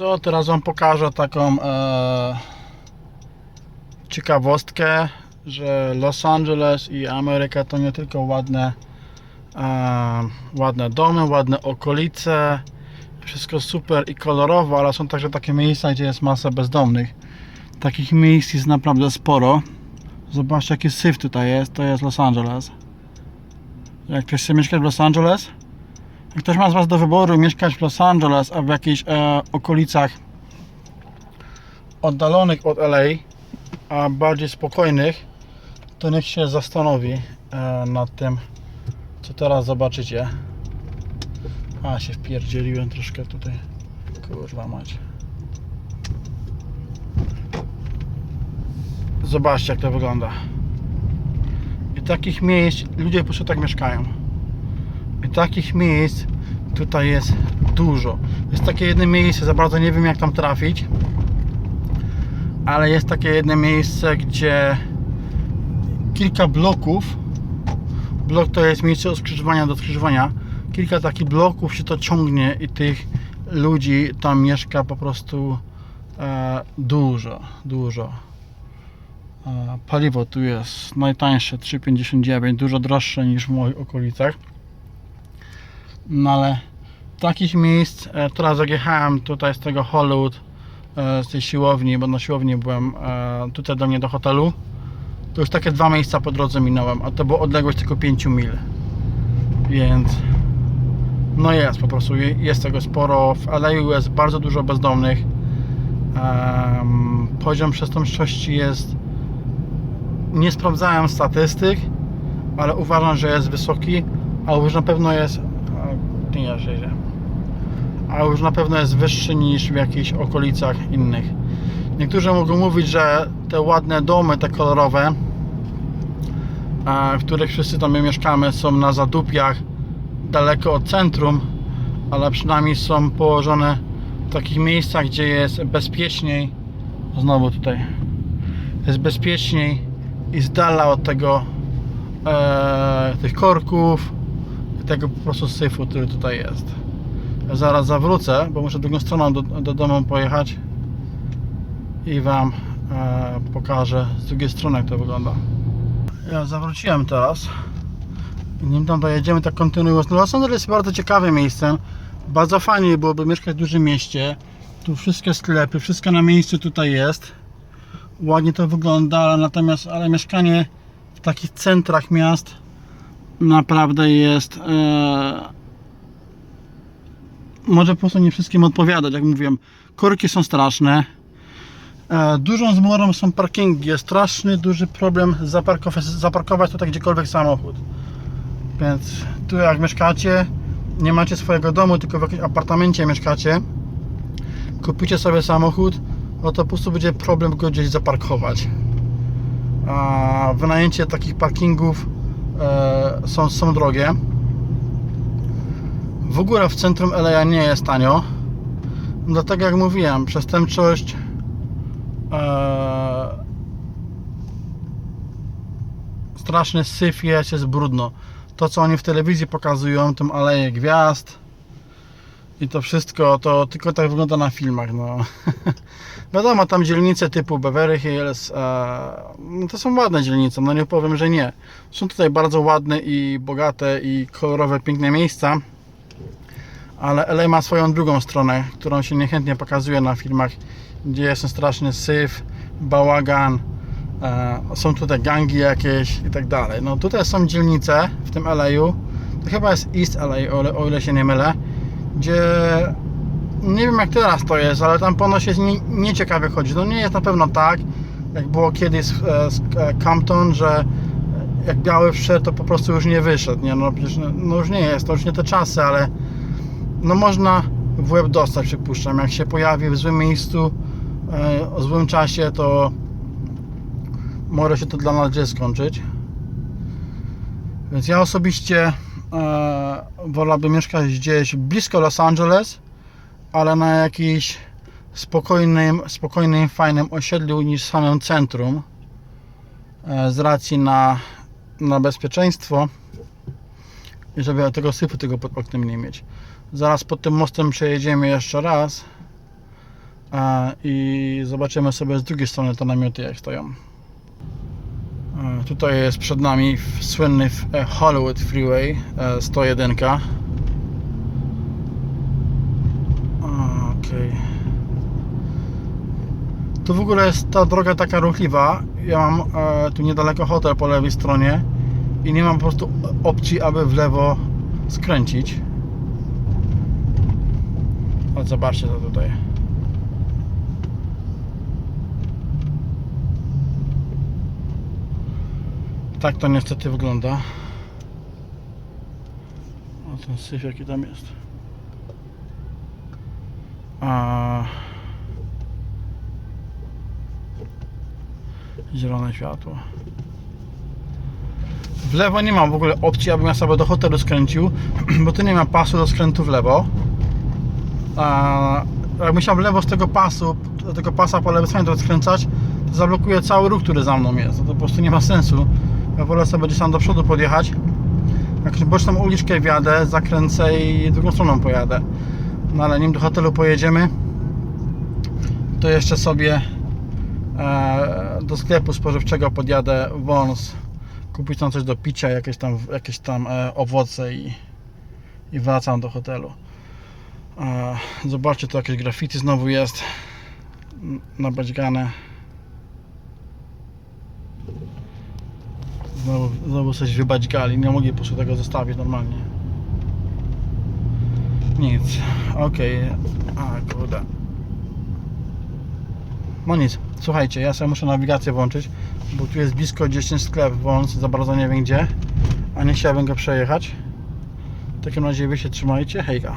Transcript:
Co teraz Wam pokażę taką e, ciekawostkę, że Los Angeles i Ameryka to nie tylko ładne, e, ładne domy, ładne okolice, wszystko super i kolorowo, ale są także takie miejsca, gdzie jest masa bezdomnych. Takich miejsc jest naprawdę sporo. Zobaczcie jaki syf tutaj jest, to jest Los Angeles. Jak ktoś chce mieszkać w Los Angeles, ktoś ma z Was do wyboru mieszkać w Los Angeles, a w jakichś e, okolicach oddalonych od LA, a bardziej spokojnych, to niech się zastanowi e, nad tym, co teraz zobaczycie. A, się wpierdzieliłem troszkę tutaj. Kurwa mać. Zobaczcie jak to wygląda. I takich miejsc, ludzie po prostu tak mieszkają. Takich miejsc tutaj jest dużo. Jest takie jedno miejsce, za bardzo nie wiem jak tam trafić. Ale jest takie jedno miejsce, gdzie kilka bloków blok to jest miejsce od skrzyżowania do skrzyżowania kilka takich bloków się to ciągnie i tych ludzi tam mieszka po prostu e, dużo, dużo e, paliwo tu jest najtańsze 3,59 dużo droższe niż w moich okolicach no ale takich miejsc e, teraz jak jechałem tutaj z tego Hollywood e, z tej siłowni, bo na siłowni byłem e, tutaj do mnie do hotelu to już takie dwa miejsca po drodze minąłem, a to była odległość tylko 5 mil więc no jest po prostu, je- jest tego sporo. W LA jest bardzo dużo bezdomnych. Em, poziom przestępczości jest. Nie sprawdzałem statystyk, ale uważam, że jest wysoki, a już na pewno jest. A, Nie, że idzie. A już na pewno jest wyższy niż w jakichś okolicach innych. Niektórzy mogą mówić, że te ładne domy, te kolorowe, e, w których wszyscy tam my mieszkamy, są na zadupiach daleko od centrum, ale przynajmniej są położone w takich miejscach, gdzie jest bezpieczniej. Znowu tutaj jest bezpieczniej i z dala od tego e, tych korków tego po prostu syfu, który tutaj jest. Ja zaraz zawrócę, bo muszę drugą stroną do, do domu pojechać i Wam e, pokażę z drugiej strony jak to wygląda. Ja zawróciłem teraz. Nim tam dojedziemy, tak kontynuując. No Los Angeles jest bardzo ciekawym miejscem. Bardzo fajnie byłoby mieszkać w dużym mieście. Tu wszystkie sklepy, wszystko na miejscu tutaj jest. Ładnie to wygląda, natomiast ale mieszkanie w takich centrach miast naprawdę jest e, może po prostu nie wszystkim odpowiadać, jak mówiłem. Korki są straszne. E, Dużą zmorą są parkingi. Jest straszny, duży problem zaparkować, zaparkować tutaj gdziekolwiek samochód. Więc tu jak mieszkacie, nie macie swojego domu, tylko w jakimś apartamencie mieszkacie, kupicie sobie samochód, no to po prostu będzie problem go gdzieś zaparkować. A wynajęcie takich parkingów są, są drogie. W ogóle w centrum LA nie jest tanio. Dlatego jak mówiłem, przestępczość e, straszny syf jest, jest brudno. To co oni w telewizji pokazują, tą aleję gwiazd i to wszystko, to tylko tak wygląda na filmach. No. Wiadomo, tam dzielnice typu Beverly Hills, e, no to są ładne dzielnice, no nie powiem, że nie. Są tutaj bardzo ładne i bogate i kolorowe, piękne miejsca, ale LA ma swoją drugą stronę, którą się niechętnie pokazuje na filmach, gdzie jest straszny syf, bałagan, E, są tutaj gangi jakieś i tak dalej. No tutaj są dzielnice w tym LA-u, to chyba jest East LA, o ile, o ile się nie mylę, gdzie nie wiem jak teraz to jest, ale tam ponoć jest nie, nieciekawie chodzi. No nie jest na pewno tak, jak było kiedyś z, e, z e, Compton, że jak biały wszedł, to po prostu już nie wyszedł. Nie? No przecież no, już nie jest, to już nie te czasy, ale no można w łeb dostać, przypuszczam. Jak się pojawi w złym miejscu, e, o złym czasie, to może się to dla nas źle skończyć. Więc ja osobiście wolałbym mieszkać gdzieś blisko Los Angeles, ale na jakimś spokojnym, spokojnym, fajnym osiedlu niż w samym centrum. E, z racji na, na bezpieczeństwo i żeby tego syfu tego pod oknem nie mieć. Zaraz pod tym mostem przejedziemy jeszcze raz. E, I zobaczymy sobie z drugiej strony te namioty jak stoją. E, Tutaj jest przed nami słynny e, Hollywood Freeway e, 101. Okej. Tu w ogóle jest ta droga taka ruchliwa. Ja mam e, tu niedaleko hotel po lewej stronie i nie mam po prostu opcji, aby w lewo skręcić. O, zobaczcie to tutaj. Tak to niestety wygląda. O ten syf jaki tam jest. A... Zielone światło. W lewo nie mam w ogóle opcji, abym ja sobie do hotelu skręcił, bo tu nie ma pasu do skrętu w lewo. A jakbym chciał w lewo z tego pasu, do tego pasa po lewej stronie to skręcać, to zablokuje cały ruch, który za mną jest. To po prostu nie ma sensu. Ja wolę sobie gdzieś tam do przodu podjechać. Jakąś boczną uliczkę wjadę, zakręcę i drugą stroną pojadę. No ale nim do hotelu pojedziemy, to jeszcze sobie e, do sklepu spożywczego podjadę wąs, kupić tam coś do picia, jakieś tam, jakieś tam e, owoce i, i wracam do hotelu. E, zobaczcie, tu jakieś graffiti znowu jest nabaćgane. Znowu, coś wybaćgali, nie mogli po tego zostawić normalnie. Nic, okej, a kurde. No nic, słuchajcie, ja sobie muszę nawigację włączyć, bo tu jest blisko 10 sklep wąs, za bardzo nie wiem gdzie, a nie chciałbym go przejechać. W takim razie wy się trzymajcie, hejka.